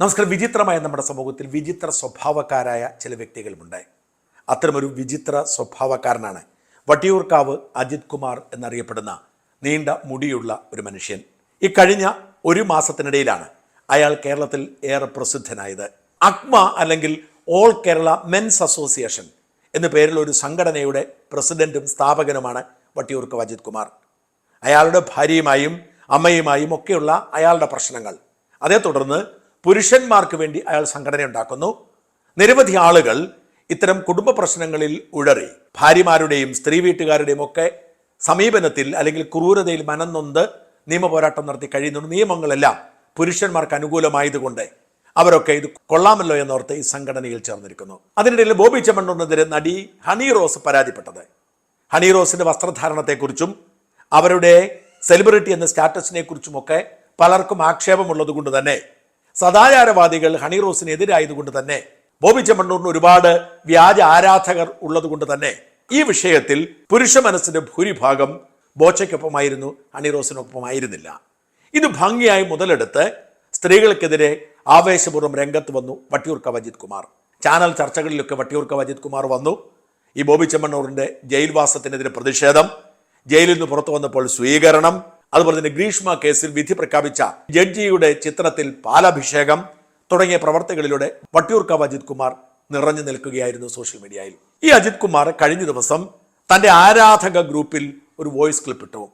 നമസ്കാരം. വിചിത്രമായ നമ്മുടെ സമൂഹത്തിൽ വിചിത്ര സ്വഭാവക്കാരായ ചില വ്യക്തികളുമുണ്ട് അത്തരമൊരു വിചിത്ര സ്വഭാവക്കാരനാണ് വട്ടിയൂർക്കാവ് അജിത് കുമാർ എന്നറിയപ്പെടുന്ന നീണ്ട മുടിയുള്ള ഒരു മനുഷ്യൻ. ഈ കഴിഞ്ഞ ഒരു മാസത്തിനിടയിലാണ് അയാൾ കേരളത്തിൽ ഏറെ പ്രസിദ്ധനായത്. അക്മ അല്ലെങ്കിൽ ഓൾ കേരള മെൻസ് അസോസിയേഷൻ എന്ന പേരിൽ ഒരു സംഘടനയുടെ പ്രസിഡന്റും സ്ഥാപകനുമാണ് വട്ടിയൂർക്കാവ് അജിത് കുമാർ. അയാളുടെ ഭാര്യയുമായും അമ്മയുമായും ഒക്കെയുള്ള അയാളുടെ പ്രശ്നങ്ങൾ. അതേ തുടർന്ന് പുരുഷന്മാർക്ക് വേണ്ടി അയാൾ സംഘടന ഉണ്ടാക്കുന്നു. നിരവധി ആളുകൾ ഇത്തരം കുടുംബ പ്രശ്നങ്ങളിൽ ഉഴറി. ഭാര്യമാരുടെയും സ്ത്രീ വീട്ടുകാരുടെയും ഒക്കെ സമീപനത്തിൽ അല്ലെങ്കിൽ ക്രൂരതയിൽ മനംനൊന്ത് നിയമപോരാട്ടം നടത്തി കഴിയുന്നുണ്ട് നിയമങ്ങളെല്ലാം പുരുഷന്മാർക്ക് അനുകൂലമായതുകൊണ്ട് അവരൊക്കെ ഇത് കൊള്ളാമല്ലോ എന്നോർത്ത് ഈ സംഘടനയിൽ ചേർന്നിരിക്കുന്നു. അതിനിടയിൽ ബോബി ചെമ്മണ്ണൂരിനെതിരെ നടി ഹണി റോസ് പരാതിപ്പെട്ടത്. ഹണി റോസിന്റെ വസ്ത്രധാരണത്തെക്കുറിച്ചും അവരുടെ സെലിബ്രിറ്റി എന്ന സ്റ്റാറ്റസിനെ കുറിച്ചുമൊക്കെ പലർക്കും ആക്ഷേപമുള്ളത് കൊണ്ട് തന്നെ സദാചാരവാദികൾ ഹണി റോസിനെതിരായതുകൊണ്ട് തന്നെ ബോബി ചെമ്മണ്ണൂറിന് ഒരുപാട് വ്യാജ ആരാധകർ ഉള്ളതുകൊണ്ട് തന്നെ ഈ വിഷയത്തിൽ പുരുഷ മനസ്സിന്റെ ഭൂരിഭാഗം ബോച്ചയ്ക്കൊപ്പമായിരുന്നു ഹണി റോസിനൊപ്പമായിരുന്നില്ല. ഇത് ഭംഗിയായി മുതലെടുത്ത് സ്ത്രീകൾക്കെതിരെ ആവേശപൂർവം രംഗത്ത് വന്നു വട്ടിയൂർക്ക അജിത് കുമാർ. ചാനൽ ചർച്ചകളിലൊക്കെ വട്ടിയൂർക്ക അജിത് കുമാർ വന്നു. ഈ ബോബി ചെമ്മണ്ണൂറിന്റെ ജയിൽവാസത്തിനെതിരെ പ്രതിഷേധം ജയിലിൽ നിന്ന് പുറത്തു വന്നപ്പോൾ സ്വീകരണം അതുപോലെ തന്നെ ഗ്രീഷ്മ കേസിൽ വിധി പ്രഖ്യാപിച്ച ജഡ്ജിയുടെ ചിത്രത്തിൽ പാലാഭിഷേകം തുടങ്ങിയ പ്രവർത്തികളിലൂടെ വട്ടിയൂർക്കാവ് അജിത് കുമാർ നിറഞ്ഞു നിൽക്കുകയായിരുന്നു സോഷ്യൽ മീഡിയയിൽ. ഈ അജിത് കുമാർ കഴിഞ്ഞ ദിവസം തന്റെ ആരാധക ഗ്രൂപ്പിൽ ഒരു വോയിസ് ക്ലിപ്പ് ഇട്ടു.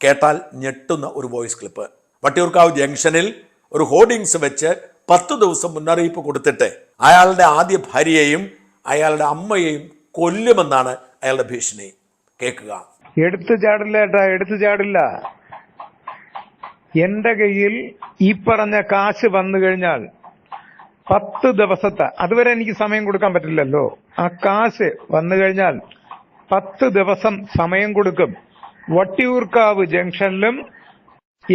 കേട്ടാൽ ഞെട്ടുന്ന ഒരു വോയിസ് ക്ലിപ്പ്. വട്ടിയൂർക്കാവ് ജംഗ്ഷനിൽ ഒരു ഹോർഡിങ്സ് വെച്ച് പത്ത് ദിവസം മുന്നറിയിപ്പ് കൊടുത്തിട്ട് അയാളുടെ ആദ്യ ഭാര്യയെയും അയാളുടെ അമ്മയെയും കൊല്ലുമെന്നാണ് അയാളുടെ ഭീഷണി. കേൾക്കുക. എടുത്തു ചാടില്ല ഏട്ടാ എടുത്തു ചാടില്ല. എന്റെ കയ്യിൽ ഈ പറഞ്ഞ കാശ് വന്നു കഴിഞ്ഞാൽ പത്ത് ദിവസത്തെ അതുവരെ എനിക്ക് സമയം കൊടുക്കാൻ പറ്റില്ലല്ലോ. ആ കാശ് വന്നു കഴിഞ്ഞാൽ പത്ത് ദിവസം സമയം കൊടുക്കും. വട്ടിയൂർക്കാവ് ജംഗ്ഷനിലും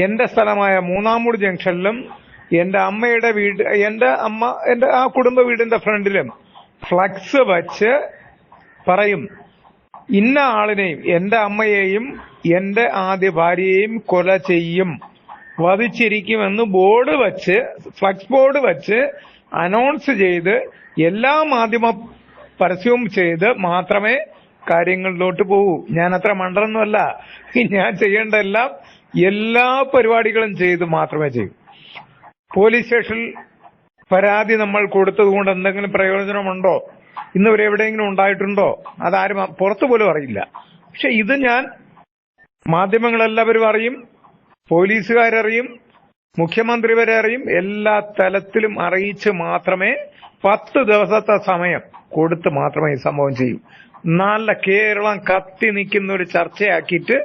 എന്റെ സ്ഥലമായ മൂന്നാമൂട് ജംഗ്ഷനിലും എന്റെ അമ്മയുടെ വീട് എന്റെ അമ്മ എന്റെ ആ കുടുംബ വീടിന്റെ ഫ്രണ്ടിലും ഫ്ലക്സ് വച്ച് പറയും ഇന്ന ആളിനെയും എന്റെ അമ്മയെയും എന്റെ ആദ്യ ഭാര്യയെയും കൊല ചെയ്യും. വധിച്ചിരിക്കുമെന്ന് ബോർഡ് വച്ച് ഫ്ലക്സ് ബോർഡ് വച്ച് അനൗൺസ് ചെയ്ത് എല്ലാ മാധ്യമ പരസ്യവും ചെയ്ത് മാത്രമേ കാര്യങ്ങളിലോട്ട് പോകൂ ഞാൻ അത്ര മണ്ടനൊന്നുമല്ല. ഞാൻ ചെയ്യേണ്ട എല്ലാം എല്ലാ പരിപാടികളും ചെയ്ത് മാത്രമേ ചെയ്യൂ. പോലീസ് സ്റ്റേഷനിൽ പരാതി നമ്മൾ കൊടുത്തത് കൊണ്ട് എന്തെങ്കിലും പ്രയോജനമുണ്ടോ? ഇന്ന് വരെ എവിടെയെങ്കിലും ഉണ്ടായിട്ടുണ്ടോ? അതാരും പുറത്തു പോലും അറിയില്ല. പക്ഷെ ഇത് ഞാൻ മാധ്യമങ്ങളെല്ലാവരും അറിയും. പോലീസുകാരറിയും മുഖ്യമന്ത്രി വരെ അറിയും എല്ലാ തലത്തിലും അറിയിച്ച് മാത്രമേ പത്ത് ദിവസത്തെ സമയം കൊടുത്ത് മാത്രമേ ഈ സംഭവം ചെയ്യൂ. നല്ല കേരളം കത്തി നിൽക്കുന്ന ഒരു ചർച്ചയാക്കിയിട്ട്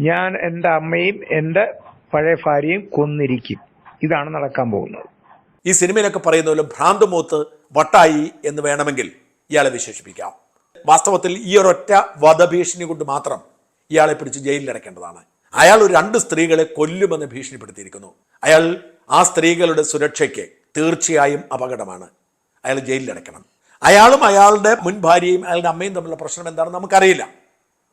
ഞാൻ എന്റെ അമ്മയും എന്റെ പഴയ ഭാര്യയും കൊന്നിരിക്കും. ഇതാണ് നടക്കാൻ പോകുന്നത്. ഈ സിനിമയിലൊക്കെ പറയുന്ന പോലെ ഭ്രാന്തമൂത്ത് വട്ടായി എന്ന് വേണമെങ്കിൽ ഇയാളെ വിശേഷിപ്പിക്കാം. വാസ്തവത്തിൽ ഈ ഒരൊറ്റ വധഭീഷണി കൊണ്ട് മാത്രം ഇയാളെ പിടിച്ച് ജയിലിൽ അടയ്ക്കേണ്ടതാണ് അയാൾ ഒരു രണ്ട് സ്ത്രീകളെ കൊല്ലുമെന്ന് ഭീഷണിപ്പെടുത്തിയിരിക്കുന്നു. അയാൾ ആ സ്ത്രീകളുടെ സുരക്ഷയ്ക്ക് തീർച്ചയായും അപകടമാണ്. അയാൾ ജയിലിൽ അടയ്ക്കണം. അയാളും അയാളുടെ മുൻ ഭാര്യയും അയാളുടെ അമ്മയും തമ്മിലുള്ള പ്രശ്നം എന്താണെന്ന് നമുക്കറിയില്ല.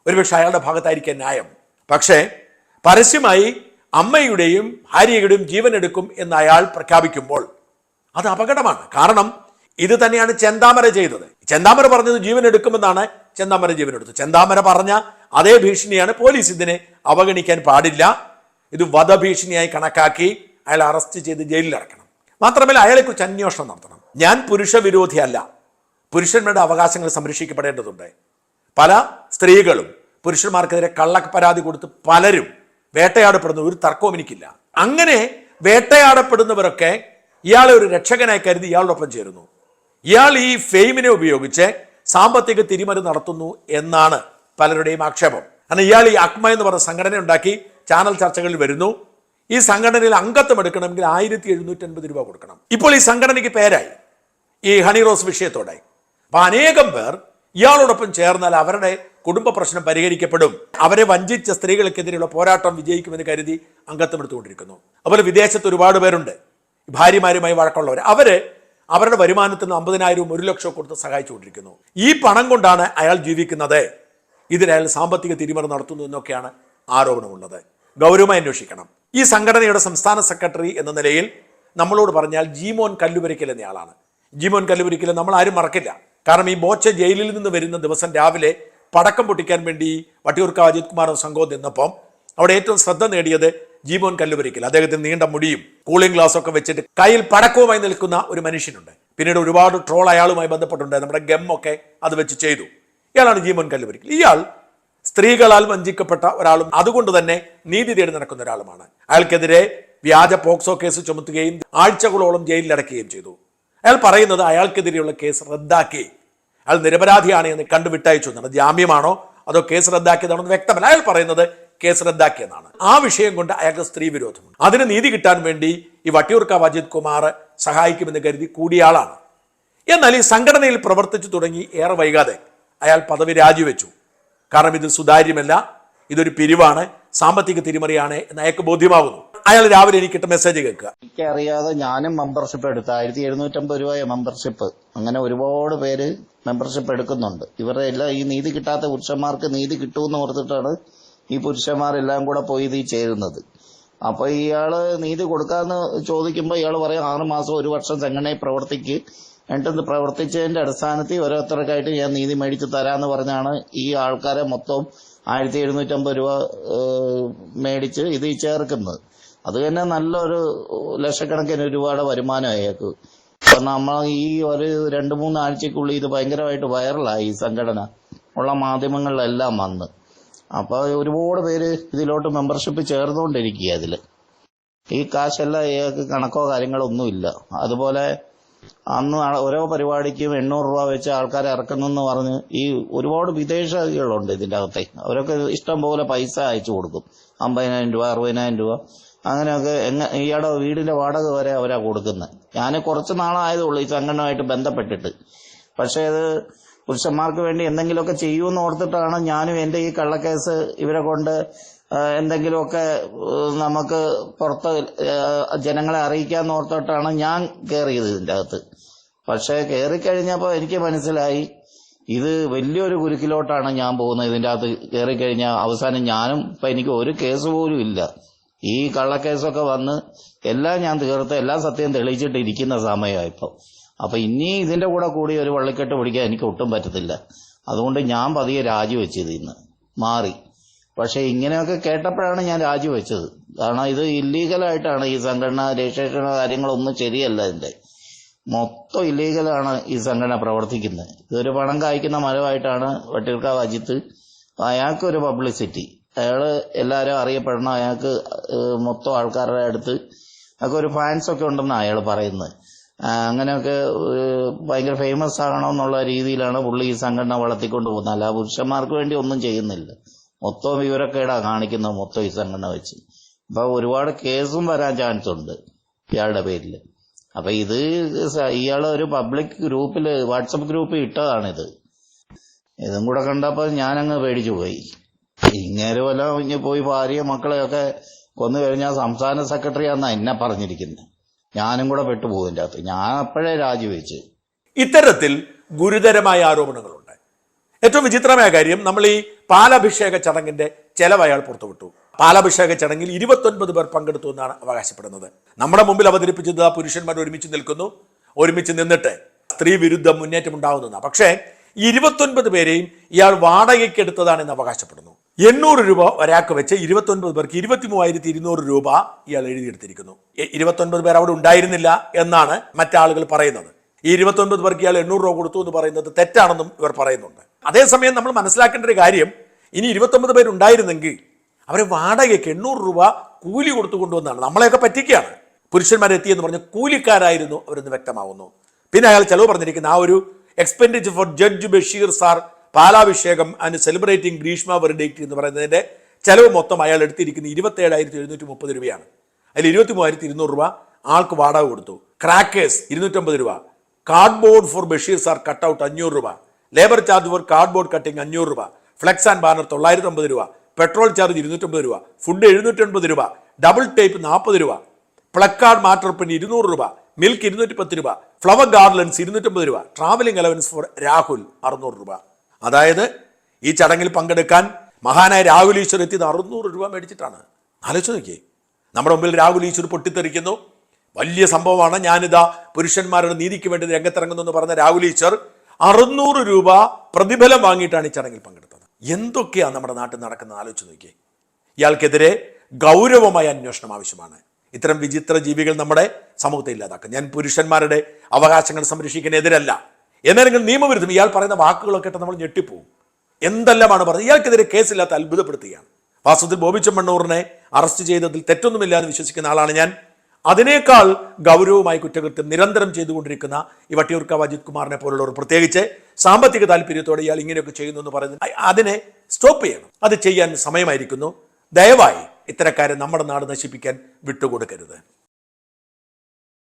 ഒരുപക്ഷെ അയാളുടെ ഭാഗത്തായിരിക്കാം ന്യായം. പക്ഷേ പരസ്യമായി അമ്മയുടെയും ഭാര്യയുടെയും ജീവൻ എടുക്കും എന്ന് അയാൾ പ്രഖ്യാപിക്കുമ്പോൾ അത് അപകടമാണ്. കാരണം ഇത് തന്നെയാണ് ചെന്താമര ചെയ്തത്. ചെന്താമര പറഞ്ഞത് ജീവൻ എടുക്കുമെന്നാണ് ചെന്താമര ജീവൻ എടുത്തത്. ചെന്താമര പറഞ്ഞ അതേ ഭീഷണിയാണ് പോലീസ് ഇതിനെ അവഗണിക്കാൻ പാടില്ല. ഇത് വധഭീഷണിയായി കണക്കാക്കി അയാൾ അറസ്റ്റ് ചെയ്ത് ജയിലിൽ അടക്കണം മാത്രമല്ല അയാളെക്കുറിച്ച് അന്വേഷണം നടത്തണം. ഞാൻ പുരുഷ വിരോധിയല്ല പുരുഷന്മാരുടെ അവകാശങ്ങൾ സംരക്ഷിക്കപ്പെടേണ്ടതുണ്ട്. പല സ്ത്രീകളും പുരുഷന്മാർക്കെതിരെ കള്ള പരാതി കൊടുത്ത് പലരും വേട്ടയാടപ്പെടുന്ന ഒരു തർക്കവും എനിക്കില്ല. അങ്ങനെ വേട്ടയാടപ്പെടുന്നവരൊക്കെ ഇയാളെ ഒരു രക്ഷകനായി കരുതി ഇയാളോടൊപ്പം ചേരുന്നു. ഇയാൾ ഈ ഫെയിമിനെ ഉപയോഗിച്ച് സാമ്പത്തിക തിരിമറി നടത്തുന്നു എന്നാണ് പലരുടെയും ആക്ഷേപം. കാരണം ഇയാൾ ഈ അക്മ എന്ന് പറഞ്ഞ സംഘടന ഉണ്ടാക്കി ചാനൽ ചർച്ചകളിൽ വരുന്നു. ഈ സംഘടനയിൽ അംഗത്വം എടുക്കണമെങ്കിൽ ആയിരത്തി എഴുന്നൂറ്റി അൻപത് രൂപ കൊടുക്കണം. ഇപ്പോൾ ഈ സംഘടനയ്ക്ക് പേരായി. ഈ ഹണി റോസ് വിഷയത്തോടെ അപ്പൊ അനേകം പേർ ഇയാളോടൊപ്പം ചേർന്നാൽ അവരുടെ കുടുംബ പ്രശ്നം പരിഹരിക്കപ്പെടും. അവരെ വഞ്ചിച്ച സ്ത്രീകൾക്കെതിരെയുള്ള പോരാട്ടം വിജയിക്കുമെന്ന് കരുതി അംഗത്വം എടുത്തുകൊണ്ടിരിക്കുന്നു. അതുപോലെ വിദേശത്ത് ഒരുപാട് പേരുണ്ട്. ഭാര്യമാരുമായി വഴക്കമുള്ളവർ അവർ അവരുടെ വരുമാനത്തിന് അമ്പതിനായിരവും ഒരു ലക്ഷവും കൊടുത്ത് സഹായിച്ചുകൊണ്ടിരിക്കുന്നു. ഈ പണം കൊണ്ടാണ് അയാൾ ജീവിക്കുന്നത്. ഇതിനയാൾ സാമ്പത്തിക തിരിമറി നടത്തുന്നു എന്നൊക്കെയാണ് ആരോപണമുള്ളത്. ഗൗരവമായി അന്വേഷിക്കണം. ഈ സംഘടനയുടെ സംസ്ഥാന സെക്രട്ടറി എന്ന നിലയിൽ നമ്മളോട് പറഞ്ഞാൽ ജീമോൻ കല്ലുപരിക്കൽ എന്നയാളാണ്. ജീമോൻ കല്ലുപരിക്കൽ നമ്മൾ ആരും മറക്കില്ല. കാരണം ഈ ബോച്ച ജയിലിൽ നിന്ന് വരുന്ന ദിവസം രാവിലെ പടക്കം പൊട്ടിക്കാൻ വേണ്ടി വട്ടിയൂർക്കാവ് അജിത് കുമാറും സംഘവും നിന്നപ്പം അവിടെ ഏറ്റവും ശ്രദ്ധ നേടിയത് ജീമോൻ കല്ലുപരിക്കൽ. അദ്ദേഹത്തിന് നീണ്ട മുടിയും കൂളിംഗ് ഗ്ലാസ് ഒക്കെ വെച്ചിട്ട് കയ്യിൽ പടക്കവുമായി നിൽക്കുന്ന ഒരു മനുഷ്യനുണ്ട്. പിന്നീട് ഒരുപാട് ട്രോൾ അയാളുമായി ബന്ധപ്പെട്ടുണ്ട് നമ്മുടെ ഗമ്മൊക്കെ അത് വെച്ച് ചെയ്തു. ഇയാളാണ് ജീവൻ കല്ലുപരിക്കൽ. ഇയാൾ സ്ത്രീകളാൽ വഞ്ചിക്കപ്പെട്ട ഒരാളും അതുകൊണ്ട് തന്നെ നീതി തേടി നടക്കുന്ന ഒരാളുമാണ്. അയാൾക്കെതിരെ വ്യാജ പോക്സോ കേസ് ചുമത്തുകയും ആഴ്ചകളോളം ജയിലിലടക്കുകയും ചെയ്തു. അയാൾ പറയുന്നത് അയാൾക്കെതിരെയുള്ള കേസ് റദ്ദാക്കി. അയാൾ നിരപരാധിയാണ് എന്ന് കണ്ടു വിട്ടയച്ചു എന്നാണ് ജാമ്യമാണോ? അതോ കേസ് റദ്ദാക്കിയതാണോ എന്ന് വ്യക്തമല്ല. അയാൾ പറയുന്നത് കേസ് റദ്ദാക്കിയെന്നാണ് ആ വിഷയം കൊണ്ട് അയാൾക്ക് സ്ത്രീ വിരോധമുണ്ട്. അതിന് നീതി കിട്ടാൻ വേണ്ടി ഈ വട്ടിയൂർക്കാവ് അജിത് കുമാർ സഹായിക്കുമെന്ന് കരുതി കൂടിയ ആളാണ്. എന്നാൽ ഈ സംഘടനയിൽ പ്രവർത്തിച്ചു തുടങ്ങി ഏറെ വൈകാതെ. അയാൾ പദവി രാജിവെച്ചു. കാരണം ഇത് സുതാര്യമല്ല ഇതൊരു പിരിവാണ് സാമ്പത്തിക തിരിമറിയാണ് എന്ന് അയാൾക്ക് ബോധ്യമാകുന്നു അയാൾ രാവിലെ എനിക്കിട്ട് മെസ്സേജ് കേൾക്കുക. എനിക്കറിയാതെ ഞാനും മെമ്പർഷിപ്പ് എടുത്തു. ആയിരത്തി എഴുന്നൂറ്റമ്പത് രൂപയ മെമ്പർഷിപ്പ് അങ്ങനെ ഒരുപാട് പേര് മെമ്പർഷിപ്പ് എടുക്കുന്നുണ്ട്. ഇവരുടെ എല്ലാം ഈ നീതി കിട്ടാത്ത പുരുഷന്മാർക്ക് നീതി കിട്ടുമെന്ന് ഓർത്തിട്ടാണ് ഈ പുരുഷന്മാരെല്ലാം കൂടെ പോയി ഇത് ചേരുന്നത്. അപ്പൊ ഇയാൾ നീതി കൊടുക്കാന്ന് ചോദിക്കുമ്പോൾ ഇയാൾ പറയും ആറുമാസം ഒരു വർഷം ചെങ്ങനെ പ്രവർത്തിക്ക്. എന്നിട്ട് പ്രവർത്തിച്ചതിന്റെ അടിസ്ഥാനത്തിൽ ഓരോരുത്തർക്കായിട്ട് ഞാൻ നീതി മേടിച്ച് തരാമെന്ന് പറഞ്ഞാണ് ഈ ആൾക്കാരെ മൊത്തം ആയിരത്തി എഴുന്നൂറ്റമ്പത് രൂപ മേടിച്ച് ഇത് ചേർക്കുന്നത്. അത് തന്നെ നല്ലൊരു ലക്ഷക്കണക്കിന് ഒരുപാട് വരുമാനം അയാൾക്ക് നമ്മൾ ഈ ഒരു രണ്ടു മൂന്ന് ആഴ്ചക്കുള്ളിൽ ഇത് ഭയങ്കരമായിട്ട് വൈറലായി ഈ സംഘടന. ഉള്ള മാധ്യമങ്ങളിലെല്ലാം വന്ന്. അപ്പൊ ഒരുപാട് പേര് ഇതിലോട്ട് മെമ്പർഷിപ്പ് ചേർന്നുകൊണ്ടിരിക്കുക അതിൽ ഈ കാശെല്ലാം ഇയാൾക്ക് കണക്കോ കാര്യങ്ങളോ ഒന്നുമില്ല. അതുപോലെ അന്ന് ഓരോ പരിപാടിക്കും എണ്ണൂറ് രൂപ വെച്ച് ആൾക്കാരെ ഇറക്കുന്നെന്ന് പറഞ്ഞ് ഈ ഒരുപാട് വിദേശികളുണ്ട് ഇതിന്റെ അകത്തെ. അവരൊക്കെ ഇഷ്ടം പോലെ പൈസ അയച്ചു കൊടുക്കും. അമ്പതിനായിരം രൂപ അറുപതിനായിരം രൂപ. അങ്ങനെയൊക്കെ എങ്ങ ഇയാളുടെ വീടിന്റെ വാടക വരെ അവരാ കൊടുക്കുന്നത് ഞാൻ കുറച്ച് നാളായതേ ഉള്ളൂ ഈ സംഘടനയുമായിട്ട് ബന്ധപ്പെട്ടിട്ട്. പക്ഷേ അത് പുരുഷന്മാർക്ക് വേണ്ടി എന്തെങ്കിലുമൊക്കെ ചെയ്യുമെന്ന് ഓർത്തിട്ടാണ് ഞാനും എന്റെ ഈ കള്ളക്കേസ് ഇവരെ കൊണ്ട് എന്തെങ്കിലുമൊക്കെ നമുക്ക് പുറത്ത് ജനങ്ങളെ അറിയിക്കാൻ ഓർത്തിട്ടാണ് ഞാൻ കയറിയത് ഇതിന്റെ അകത്ത്. പക്ഷേ കയറിക്കഴിഞ്ഞപ്പോൾ എനിക്ക് മനസ്സിലായി ഇത് വലിയൊരു കുരുക്കിലോട്ടാണ് ഞാൻ പോകുന്നത് ഇതിന്റെ അകത്ത് കയറിക്കഴിഞ്ഞാൽ അവസാനം ഞാനും ഇപ്പൊ എനിക്ക് ഒരു കേസ് പോലും ഇല്ല. ഈ കള്ളക്കേസൊക്കെ വന്ന് എല്ലാം ഞാൻ തീർത്ത് എല്ലാ സത്യം തെളിയിച്ചിട്ട് ഇരിക്കുന്ന സമയമാണ് അപ്പൊ ഇനി ഇതിന്റെ കൂടെ കൂടി ഒരു വള്ളിക്കെട്ട് പിടിക്കാൻ എനിക്ക് ഒട്ടും പറ്റത്തില്ല. അതുകൊണ്ട് ഞാൻ പതിയെ രാജിവെച്ചത് ഇന്ന്. മാറി. പക്ഷെ ഇങ്ങനെയൊക്കെ കേട്ടപ്പോഴാണ് ഞാൻ രാജിവെച്ചത്. കാരണം ഇത് ഇല്ലീഗലായിട്ടാണ് ഈ സംഘടന രജിസ്ട്രേഷനോ കാര്യങ്ങളൊന്നും ശരിയല്ല ഇതിന്റെ. മൊത്തം ഇല്ലീഗലാണ് ഈ സംഘടന പ്രവർത്തിക്കുന്നത്. ഇതൊരു പണം കായ്ക്കുന്ന മരമായിട്ടാണ് വട്ടിയൂർക്കാവ് അജിത്ത് അയാൾക്കൊരു പബ്ലിസിറ്റി അയാൾ എല്ലാവരും അറിയപ്പെടണം. അയാൾക്ക് മൊത്തം ആൾക്കാരുടെ അടുത്ത് അയാൾക്ക് ഒരു ഫാൻസ് ഒക്കെ ഉണ്ടെന്ന് അയാൾ പറയുന്നത്. അങ്ങനെയൊക്കെ ഭയങ്കര ഫേമസ് ആകണമെന്നുള്ള രീതിയിലാണ് പുള്ളി ഈ സംഘടന വളർത്തിക്കൊണ്ട് പോകുന്നത് അല്ല പുരുഷന്മാർക്ക് വേണ്ടി ഒന്നും ചെയ്യുന്നില്ല. മൊത്തം വിവരക്കേടാ കാണിക്കുന്നത് മൊത്തം ഈ സംഘടന വെച്ച്. അപ്പൊ ഒരുപാട് കേസും വരാൻ ചാൻസ് ഉണ്ട് ഇയാളുടെ പേരിൽ അപ്പൊ ഇത് ഇയാളെ ഒരു പബ്ലിക് ഗ്രൂപ്പിൽ വാട്സപ്പ് ഗ്രൂപ്പിൽ ഇട്ടതാണിത്. ഇതും കൂടെ കണ്ടപ്പോ ഞാനങ്ങ് പേടിച്ചു പോയി. ഇങ്ങനെ വല്ല ഇനി പോയി ഭാര്യ മക്കളെയൊക്കെ കൊന്നു കഴിഞ്ഞാൽ സംസ്ഥാന സെക്രട്ടറി ആണെന്നാ എന്നെ പറഞ്ഞിരിക്കുന്നത് ഞാനും കൂടെ പെട്ടുപോകും അകത്ത്. ഞാൻ അപ്പോഴേ രാജിവെച്ച്. ഇത്തരത്തിൽ ഗുരുതരമായ ആരോപണങ്ങളുണ്ട്. ഏറ്റവും വിചിത്രമായ കാര്യം നമ്മൾ ഈ പാലഭിഷേക ചടങ്ങിന്റെ ചെലവ് അയാൾ പുറത്തുവിട്ടു. പാലഭിഷേക ചടങ്ങിൽ ഇരുപത്തൊൻപത് പേർ പങ്കെടുത്തു എന്നാണ് അവകാശപ്പെടുന്നത്. നമ്മുടെ മുമ്പിൽ അവതരിപ്പിച്ചത് ആ പുരുഷന്മാർ ഒരുമിച്ച് നിൽക്കുന്നു. ഒരുമിച്ച് നിന്നിട്ട് സ്ത്രീ വിരുദ്ധ മുന്നേറ്റം ഉണ്ടാവുന്നതാണ് പക്ഷേ ഈ ഇരുപത്തൊൻപത് പേരെയും ഇയാൾ വാടകയ്ക്ക് എടുത്തതാണെന്ന് അവകാശപ്പെടുന്നു. എണ്ണൂറ് രൂപ ഒരാൾക്ക് വെച്ച് ഇരുപത്തൊൻപത് പേർക്ക് ഇരുപത്തി മൂവായിരത്തി ഇരുന്നൂറ് രൂപ ഇയാൾ എഴുതിയെടുത്തിരിക്കുന്നു. ഇരുപത്തൊൻപത് പേർ അവിടെ ഉണ്ടായിരുന്നില്ല എന്നാണ് മറ്റാളുകൾ പറയുന്നത്. ഈ ഇരുപത്തൊൻപത് പേർക്ക് ഇയാൾ എണ്ണൂറ് രൂപ കൊടുത്തു എന്ന് പറയുന്നത് തെറ്റാണെന്നും ഇവർ പറയുന്നുണ്ട്. അതേസമയം നമ്മൾ മനസ്സിലാക്കേണ്ട ഒരു കാര്യം ഇനി ഇരുപത്തൊമ്പത് പേരുണ്ടായിരുന്നെങ്കിൽ അവരെ വാടകയ്ക്ക് എണ്ണൂറ് രൂപ കൂലി കൊടുത്തു കൊണ്ടുവന്നാണ്. നമ്മളെയൊക്കെ പറ്റിക്കുകയാണ്. പുരുഷന്മാരെത്തിയെന്ന് പറഞ്ഞ് കൂലിക്കാരായിരുന്നു അവരെന്ന് വ്യക്തമാവുന്നു. പിന്നെ അയാൾ ചെലവ് പറഞ്ഞിരിക്കുന്ന ആ ഒരു expenditure for judge Basheer sir പാലാഭിഷേകം and celebrating Greeshma verdict എന്ന് പറയുന്നതിന്റെ ചെലവ് മൊത്തം അയാൾ എടുത്തിരിക്കുന്ന ഇരുപത്തി ഏഴായിരത്തി എഴുന്നൂറ്റി മുപ്പത് രൂപയാണ്. അതിൽ ഇരുപത്തി മൂവായിരത്തി ഇരുന്നൂറ് രൂപ ആൾക്ക് വാടക കൊടുത്തു. ക്രാക്കേഴ്സ് ഇരുന്നൂറ്റമ്പത് രൂപ. Cardboard for Basheer sir cutout അഞ്ഞൂറ് രൂപ. Labour charge for cardboard cutting അഞ്ഞൂറ് രൂപ. ഫ്ലെക്സ് ആൻഡ് ബാനർ തൊള്ളായിരത്തി അമ്പത് രൂപ. പെട്രോൾ ചാർജ് ഇരുന്നൂറ്റമ്പത് രൂപ. ഫുഡ് എഴുന്നൂറ്റൻപത് രൂപ. ഡബിൾ ടേപ്പ് നാൽപ്പത് രൂപ. പ്ലക്കാർഡ് മാറ്റർ പിന്നെ ഇരുന്നൂറ് രൂപ. മിൽക്ക് ഇരുന്നൂറ്റി പത്ത് രൂപ. ഫ്ലവർ ഗാർലൻസ് ഇരുന്നൂറ്റമ്പത് രൂപ. ട്രാവലിംഗ് അലവൻസ് ഫോർ രാഹുൽ അറുന്നൂറ് രൂപ. അതായത് ഈ ചടങ്ങിൽ പങ്കെടുക്കാൻ മഹാനായ രാഹുൽ ഈശ്വർ എത്തിയത് അറുന്നൂറ് രൂപ മേടിച്ചിട്ടാണ്. ആലോചിച്ച് നോക്കിയേ. നമ്മുടെ മുമ്പിൽ രാഹുൽ ഈശ്വർ പൊട്ടിത്തെറിക്കുന്നു. വലിയ സംഭവമാണ് ഞാനിതാ പുരുഷന്മാരുടെ നീതിക്ക് വേണ്ടി രംഗത്തിറങ്ങുന്നു എന്ന് പറഞ്ഞ രാഹുൽ ഈശ്വർ അറുന്നൂറ് രൂപ പ്രതിഫലം വാങ്ങിയിട്ടാണ് ഈ ചടങ്ങിൽ പങ്കെടുത്തത്. എന്തൊക്കെയാണ് നമ്മുടെ നാട്ടിൽ നടക്കുന്നത്? ആലോചിച്ച് നോക്കിയേ. ഇയാൾക്കെതിരെ ഗൗരവമായ അന്വേഷണം ആവശ്യമാണ്. ഇത്തരം വിചിത്ര ജീവികൾ നമ്മുടെ സമൂഹത്തെ ഇല്ലാതാക്കും. ഞാൻ പുരുഷന്മാരുടെ അവകാശങ്ങൾ സംരക്ഷിക്കുന്നതിനെതിരല്ല. എന്നാലും നിയമവിരുദ്ധം ഇയാൾ പറയുന്ന വാക്കുകളൊക്കെ നമ്മൾ ഞെട്ടിപ്പോവും. എന്തെല്ലാമാണ് പറഞ്ഞത്? ഇയാൾക്കെതിരെ കേസില്ലാത്ത അത്ഭുതപ്പെടുത്തുകയാണ്. വാസ്തവത്തിൽ ബോബി ചെമ്മണ്ണൂറിനെ അറസ്റ്റ് ചെയ്തതിൽ തെറ്റൊന്നുമില്ല എന്ന് വിശ്വസിക്കുന്ന ആളാണ് ഞാൻ. അതിനേക്കാൾ ഗൗരവമായി കുറ്റകൃത്യം നിരന്തരം ചെയ്തുകൊണ്ടിരിക്കുന്ന ഈ വട്ടിയൂർക്കാവ് അജിത് കുമാറിനെ പോലുള്ളവർ പ്രത്യേകിച്ച് സാമ്പത്തിക താല്പര്യത്തോടെ ഇയാൾ ഇങ്ങനെയൊക്കെ ചെയ്യുന്നു എന്ന് പറയുന്നത് അതിനെ സ്റ്റോപ്പ് ചെയ്യണം. അത് ചെയ്യാൻ സമയമായിരിക്കുന്നു. ദയവായി ഇത്തരക്കാരെ നമ്മുടെ നാട് നശിപ്പിക്കാൻ വിട്ടുകൊടുക്കരുത്.